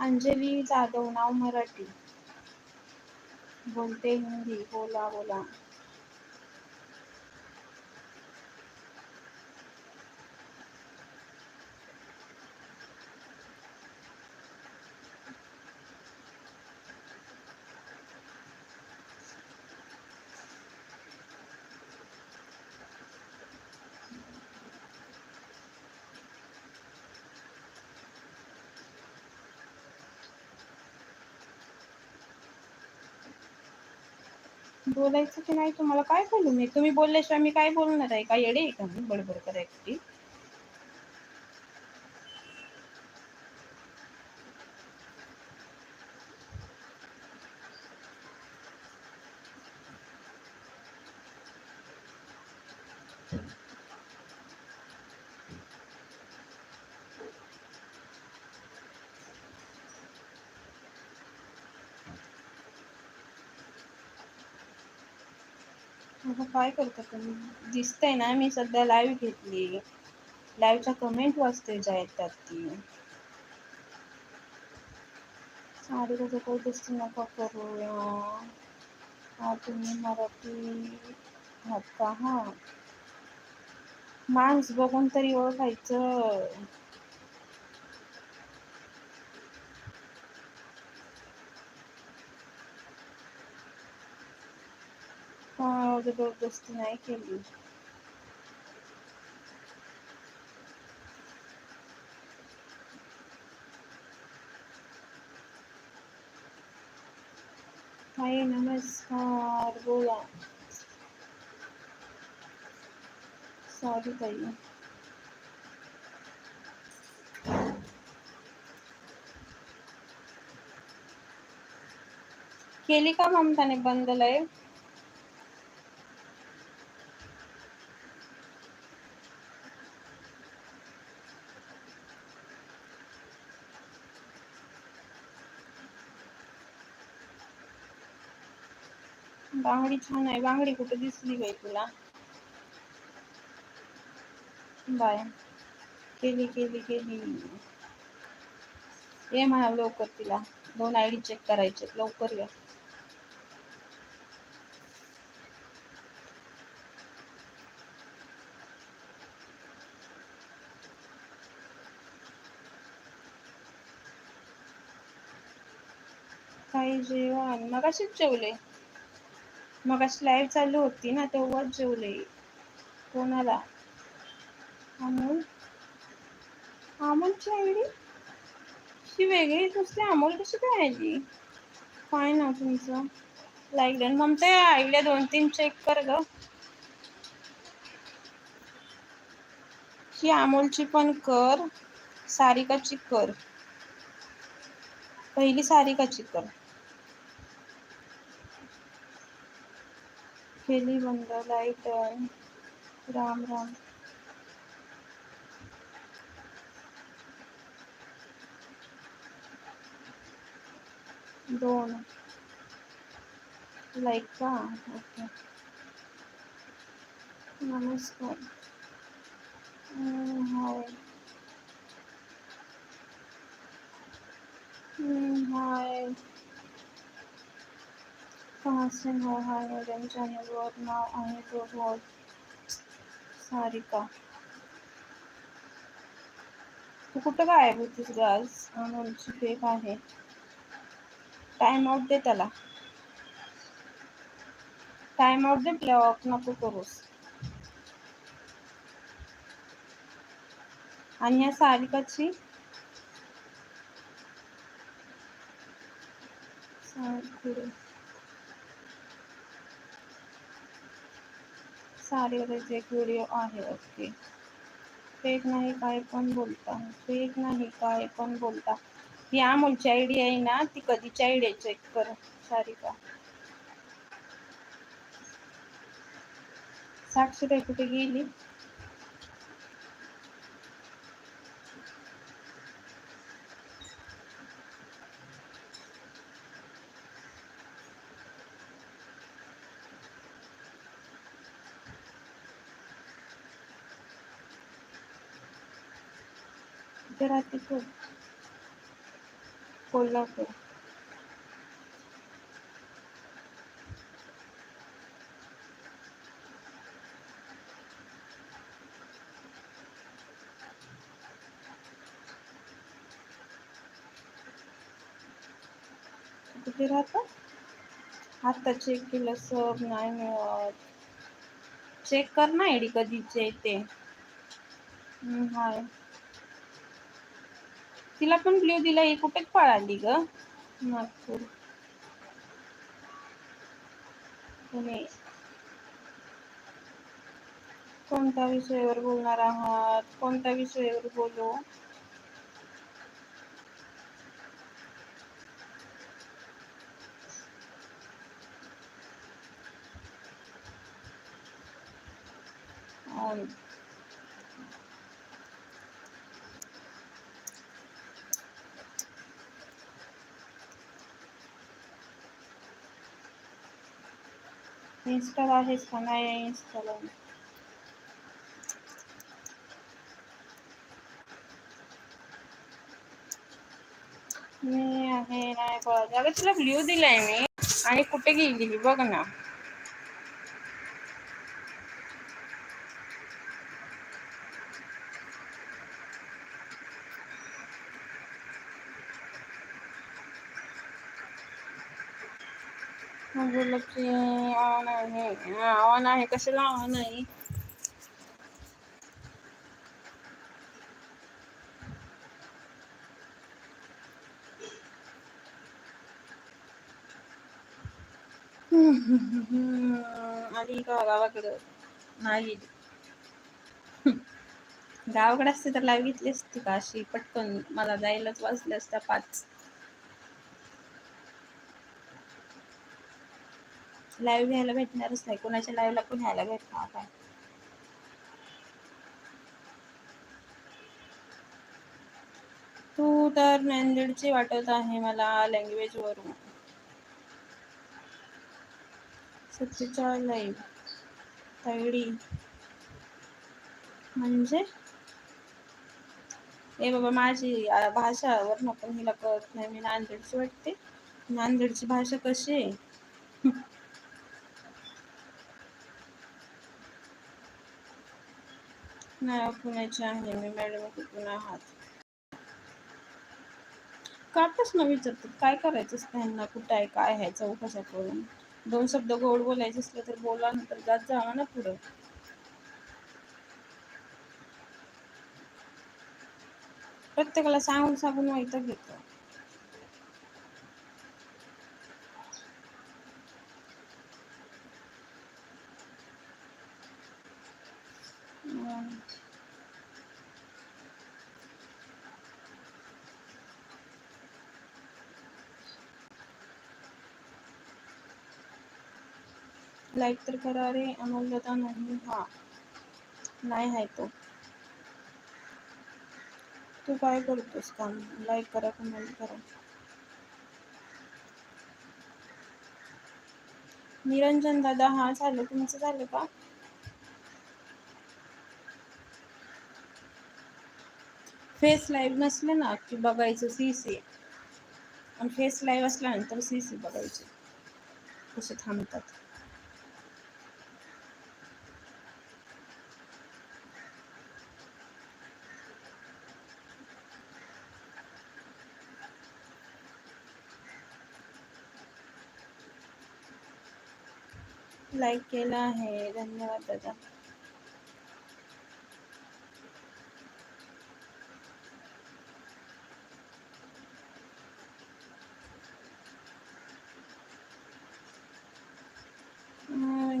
अंजली जाधव नाव मराठी. बोलते हिंदी बोला बोला. बोलायचं की नाही? तुम्हाला काय बोलू? मी तुम्ही बोलल्याशिवाय मी काय बोलणार आहे? काय येडे आहे का मी? बडबड करायची आता काय करता तुम्ही? दिसतंय ना मी सध्या लाईव्ह घेतली. लाईव्हच्या कमेंट वाचते ज्या येतात ती. काही जबरदस्ती नका करूया हा तुम्ही मराठी आहात का? हा. माणूस बघून तरी ओळखायचं. जबरदस्ती नाही केली ताई नमस्कार बोला सॉरी ताई केली का ममताने बंद लाईव्ह बांगडी छान आहे. बांगडी कुठे दिसली बाई तुला? बाय केली केली केली. ये म्हणा लवकर तिला. दोन आयडी चेक करायचे लवकर या. काही जेवण? मगाशीच जेवले. मगाशी लाईव्ह चालू होती ना तेव्हाच जेवले. कोणाला? अमोल? अमोलची आयडी ती वेगळी असते अमोल कशी काय आली? काय ना तुमचं? लाईक डन मग ते आईला दोन तीन चेक कर ग. ही अमोलची पण कर. सारिकाची कर. पहिली सारिकाची कर. केली बंद लाइट डन राम राम. दोन. लाईक का? ओके. नमस्कार. हम्म, हाय. हम्म, हाय. कहाँ से हो हाय मॅडम चॅनलवर नाव आहे तो बोल सारिका तू कुठं गायब होतीस गाज आज? अमोलची फेक आहे. टाइम आउट दे त्याला. टाइम आउट दे प्ले ऑफ नको करूस. आणि या सारिकाची? सारखी. सारेच एक व्हिडिओ आहे ओके. फेक नाही काय पण बोलता. फेक नाही काय पण बोलता. ही अमोलची आयडी आहे ना ती कधीची आयडी चेक कर. सारिका. साक्षी कुठे गेली? विद्यार्थी कोल्हापूर. कुठे राहतो? आता चेक केलं सर नाही मिळत. चेक कर ना आयडी कधीचे ते. हाय. तिला पण ब्ल्यू दिला हे कुठे पळाली ग? नागपूर. कोणत्या विषयावर बोलणार आहात? कोणत्या विषयावर बोलू? instalar, rescanar e instalando. मी आहे नाही बघ अगं तुला ब्ल्यू दिलाय मी आणि कुठे गेली बघ ना बोललं आहे. कशाला ऑन आहे? आली का गावाकडं? नाही. गावाकडे असते तर लाईव्ह असती का अशी? पटकन मला जायलाच वाचले असत्या पाच लाईव्ह घ्यायला भेटणारच नाही. कोणाच्या लाईव्हला पण घ्यायला भेटणार काय तू तर नांदेडची वाटत आहे मला लँग्वेज वरून. सत्तेचाळीस लाईव्ह म्हणजे? ए बाबा माझी भाषा वर पण हिला कळत नाही. मी नांदेडची वाटते. नांदेडची भाषा कशी आहे? नाही पुण्याचे आहे मी मॅडम कुठून आहात. काटच न विचारतात? काय करायचंच त्यांना कुठं आहे? काय आहे? चौकशा करून. दोन शब्द गोड बोलायचे असले तर बोला नंतर जात जावा ना पुढं. प्रत्येकाला सांगून सांगून माहिती घेतो लाईक तर करा रे अमोलदादा नाही हा. नाही आहे तो. तू काय करतोस काम? लाईक करा कमेंट करा. निरंजन दादा हा झालं तुमचं झालं का? फेस लाईव्ह नसले ना की बघायचं सी सी. आणि फेस लाईव्ह असल्यानंतर सी सी बघायचं. असं थांबतात. लाईक केला आहे धन्यवाद दादा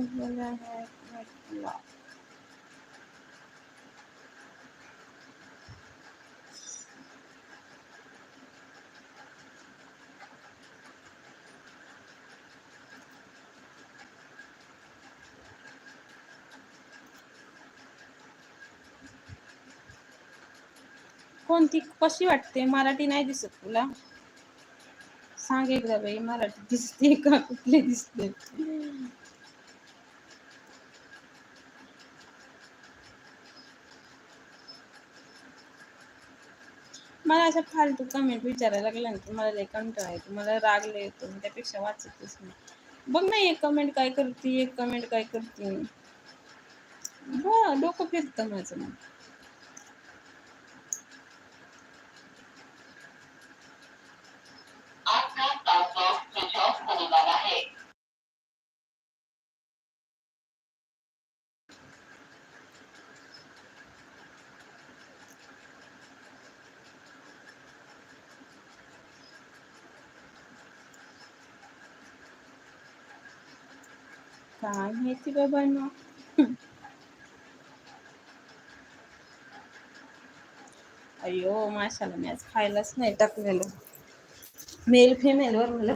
बोला है कोणती कशी वाटते? मराठी नाही दिसत तुला? सांग एकदा बाई मराठी दिसते का? कुठली दिसते? मला असं फालतू कमेंट विचारायला लागला ना मला लय कंटाळा येतो. मला रागले येतो मी त्यापेक्षा वाचतच नाही. बघ ना एक कमेंट काय करते एक कमेंट काय करते. ब डोकं फिरतं माझं मग. काय माहिती बाबांना अयो माशाला मी आज खायलाच नाही टाकलेलं. मेल फिमेल वर मला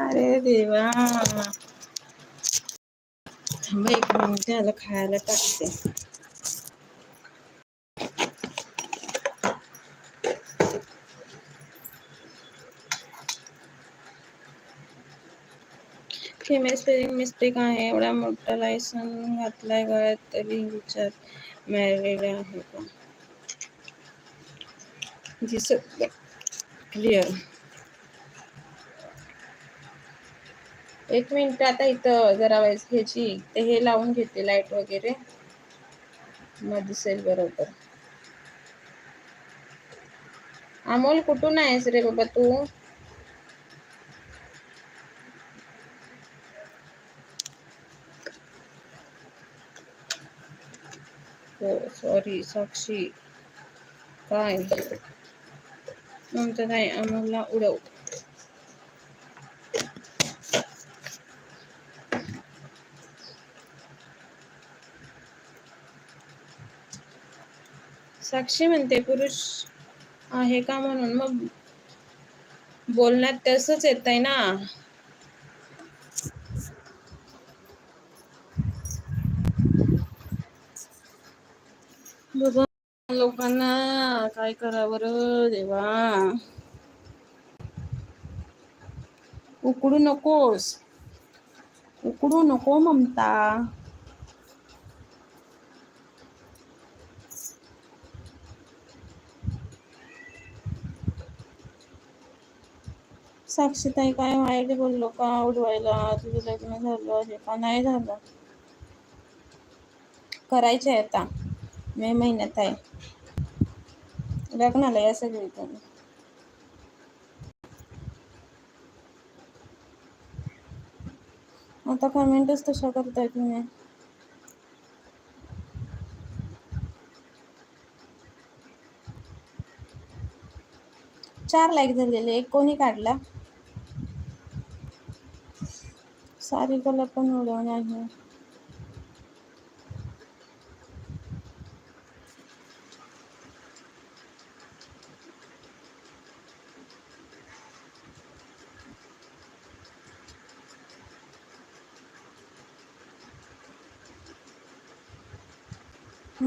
अरे देवा. थांबा एक मिनिट याला खायला टाकते. फिमेल स्पेलिंग मिस्टेक आहे? एवढा मोठा लायसन घातलाय गळ्यात तरी विचार मॅरिड आहे का? दिसत क्लिअर एक मिनिट आता इथं जरा वेळेस ह्याची ते हे लावून घेते लाइट वगैरे. मग दिसेल बरोबर. अमोल कुठून आहेस रे बाबा तू हो सॉरी साक्षी. काय? नंतर नाही आम्हाला उडव. साक्षी म्हणते पुरुष आहे का म्हणून? मग बोलण्यात तसंच येत आहे ना. लोकांना काय करा देवा? उकडू नकोस. उकडू नको ममता. साक्षीताई काय वाईट बोललो का? उडवायला तुझं लग्न झालं आहे का नाही झालं? करायचे आहे आता. मे महिन्यात आहे. लग्नाला या सगळी तुम्ही आता कमेंटच तशा करताय तुम्ही. चार लाईक झालेले एक कोणी काढला? सारी कला पण उडवणे आहे.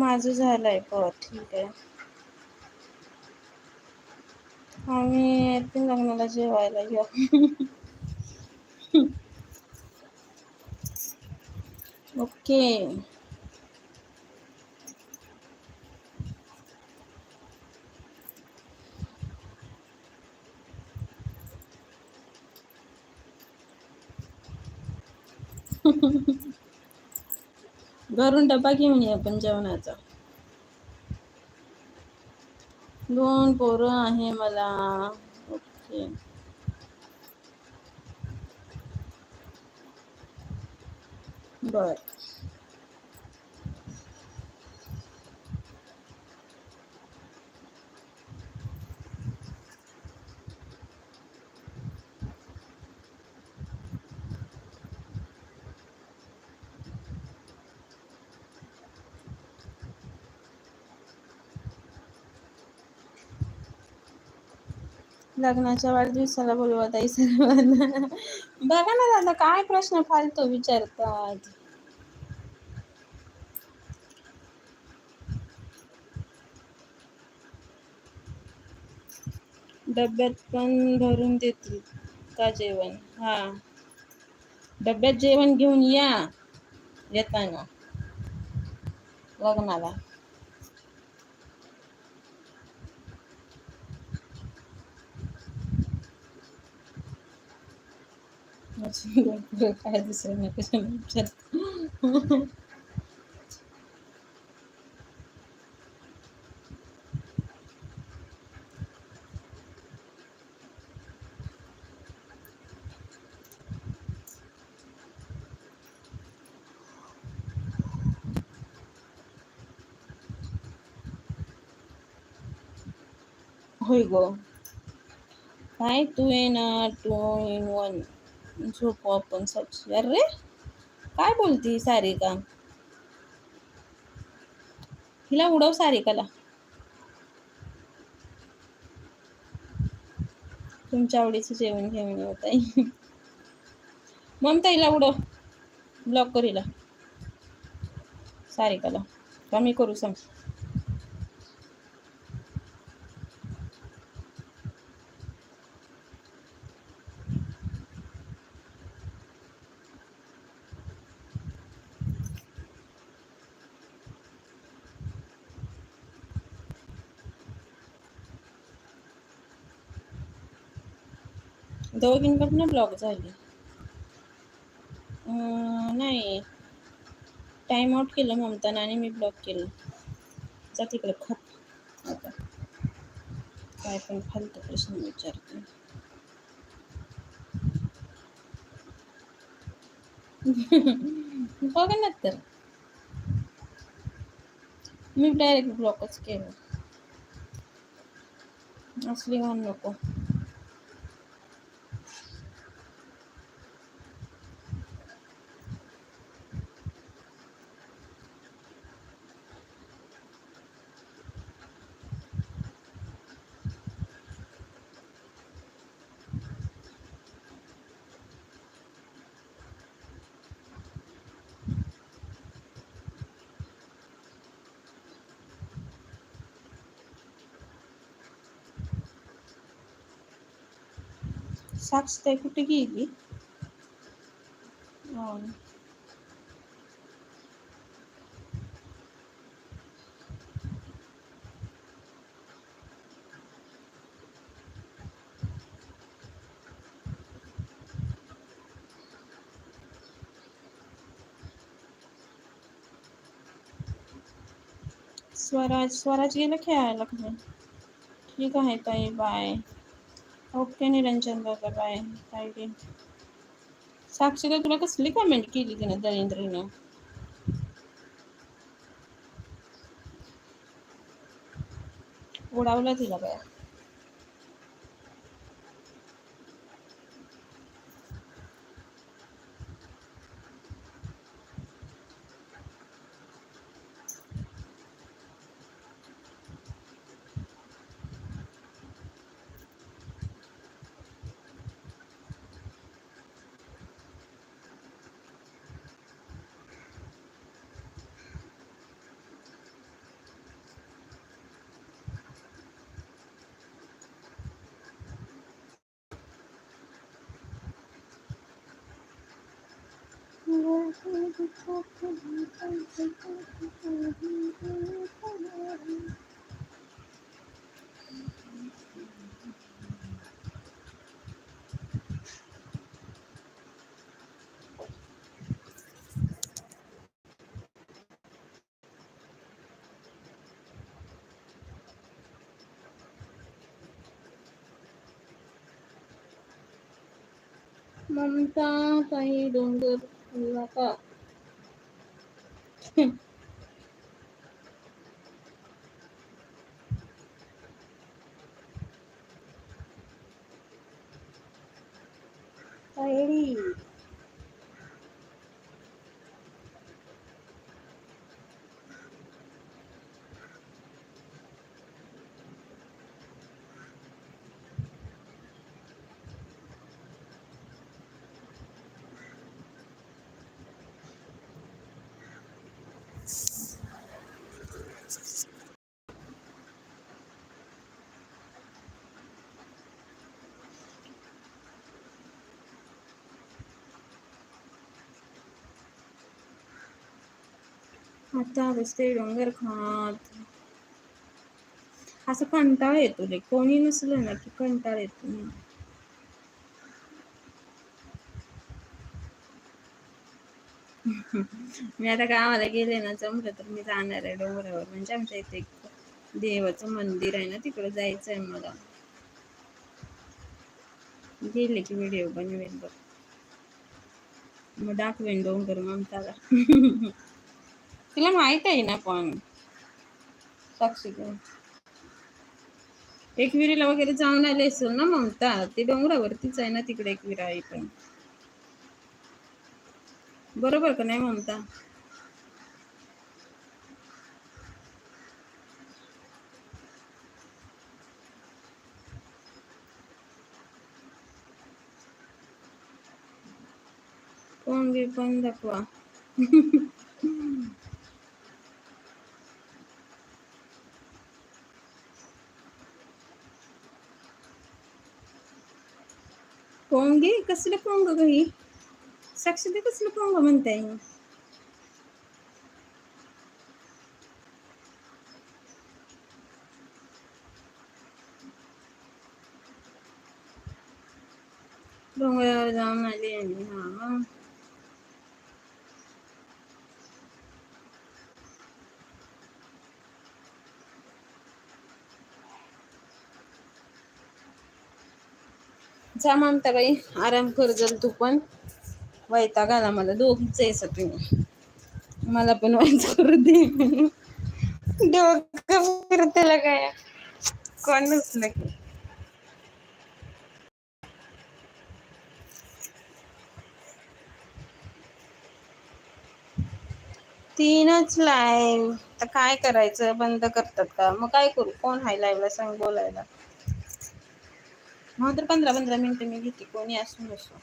माझं झालंय बर ठीक आहे आम्ही येते लग्नाला जेवायला या ओके घरून डबा घेऊन ये आपण जेवणाचा. दोन पोरं आहे मला. ओके. बर. लग्नाच्या वाढदिवसाला बोलवत आहे सर्वांना. बघा ना दादा काय प्रश्न फालतो विचारतात. डब्यात पण भरून देतील का जेवण? हा. डब्यात जेवण घेऊन या येताना. लग्नाला. काय दुसरं नाही कशाला विचार होय ग काय तू आहे ना टू इन वन झोपू आपण साक्षी. अरे काय बोलती सारिका? हिला उडव सारिकाला. तुमच्या आवडीचं जेवण घेऊन येऊ ताई. हिला उडव. ब्लॉक कर हिला. सारिकाला. कमी करू सांग दोघींकडनं ब्लॉक झाली. नाही. टाईम आउट केलं ममतानं आणि मी ब्लॉक केलं. जा तिकडे खप. आता. काय पण फालतू प्रश्न विचारते. बघ ना तर. मी डायरेक्ट ब्लॉकच केलं. असली घाण नको. साक्षी ताई कुठे गेली. स्वराज स्वराज गेला खेळायला खरं ठीक आहे ताई बाय ओके निरंजन दादा बाय काय डे साक्षीला तुला कसली कमेंट केली तिने दळेंद्रीनं उडावला तिला बाया. ममता ताई डोंगर का तायडी आता बसते डोंगर खात. असं कंटाळा येतो रे कोणी नसलं ना की कंटाळ येतो. मी आता गावाला गेले ना जमलं तर मी जाणार आहे डोंगरावर. म्हणजे आमच्या इथे एक देवाचं मंदिर आहे ना तिकडं जायचं आहे मला. गेले की व्हिडिओ बनवेल बघ. मग दाखवेन डोंगर ममताला तिला माहीत आहे ना पण. साक्षी एकविरीला वगैरे जाऊन आले असेल ना ममता ते डोंगरावरतीच आहे ना तिकडे एकविरा आहे पण. बरोबर का नाही ममता? कोण बी पण दाखवा पोंगे? कसलं पोंग ग ही? साक्षी कसलं पोंग म्हणताय डोंगरावर जाऊन आली आणि हा जा ममता बाई. आराम कर जल तू पण. वैताग आला मला. दोघीच आहेस तुम्ही. मला पण व्हायचं करू दे. डोकं फिरतेला काय? कोण नसलं की तीनच लाईव्ह तर काय करायचं? बंद करतात का? मग काय करू? कोण हाय लाईव्हला सांग बोलायला. मग तर पंधरा पंधरा मिनिटं मी घेते कोणी असू नसो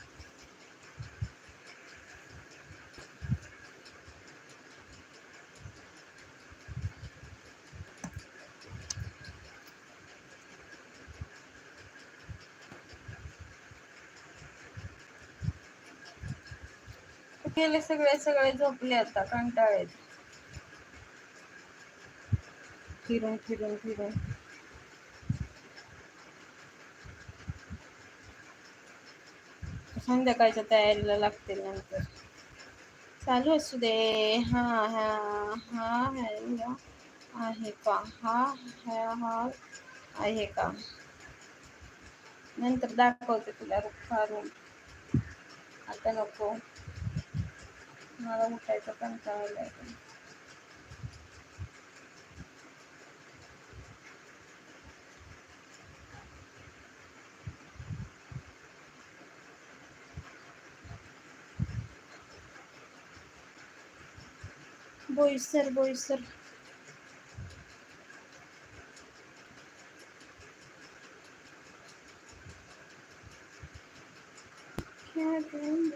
गेले सगळे सगळे झोपले आता कंटाळेत फिरून फिरून फिरून संध्याकाळच्या तयारीला लागतील नंतर. चालू असू दे. हा हा हा ह्या आहे का? हा हा हा आहे का? नंतर दाखवते तुला फारून. आता नको. मला उठायचं पण चांगलं आहे boyser boyser. Kevin.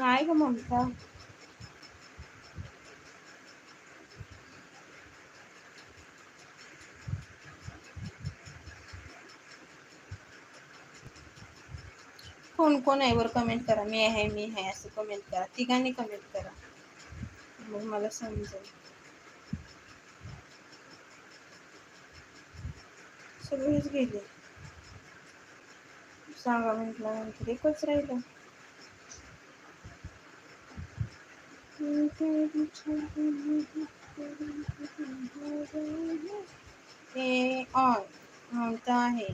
नाही ग ममता कोण कोण आहे वर कमेंट करा मी आहे मी आहे असं कमेंट करा तिघांनी कमेंट करा मग मला समजेल सगळेच गेले सांगा म्हटल्यानंतर एकच राहिलं ए ऑन म्हणता आहे.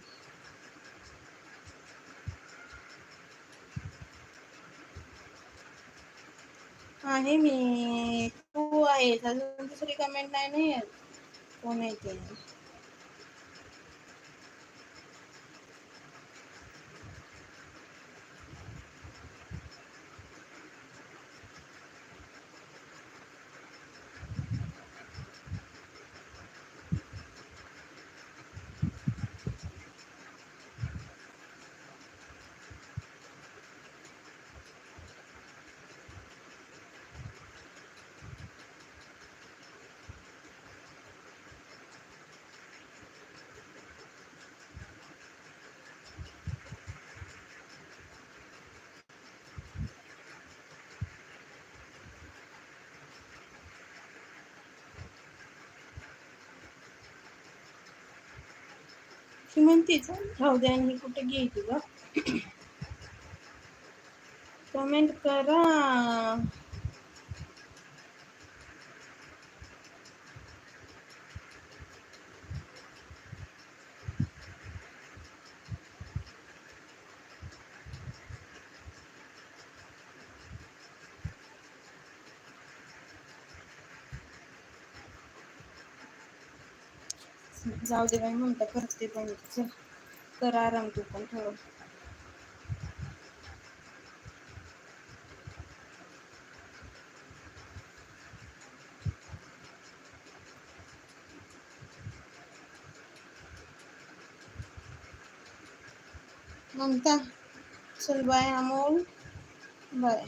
आहे मी. तू आहेस. अजून दुसरी कमेंट नाही नाही येत. कोण आहे ती म्हणतेच राहू द्या आणि कुठे गेली ग कमेंट करा. जाऊ दे बाई म्हणता करते पण चल कर आराम तू पण थोडं. ममता चल बाय अमोल. बाय.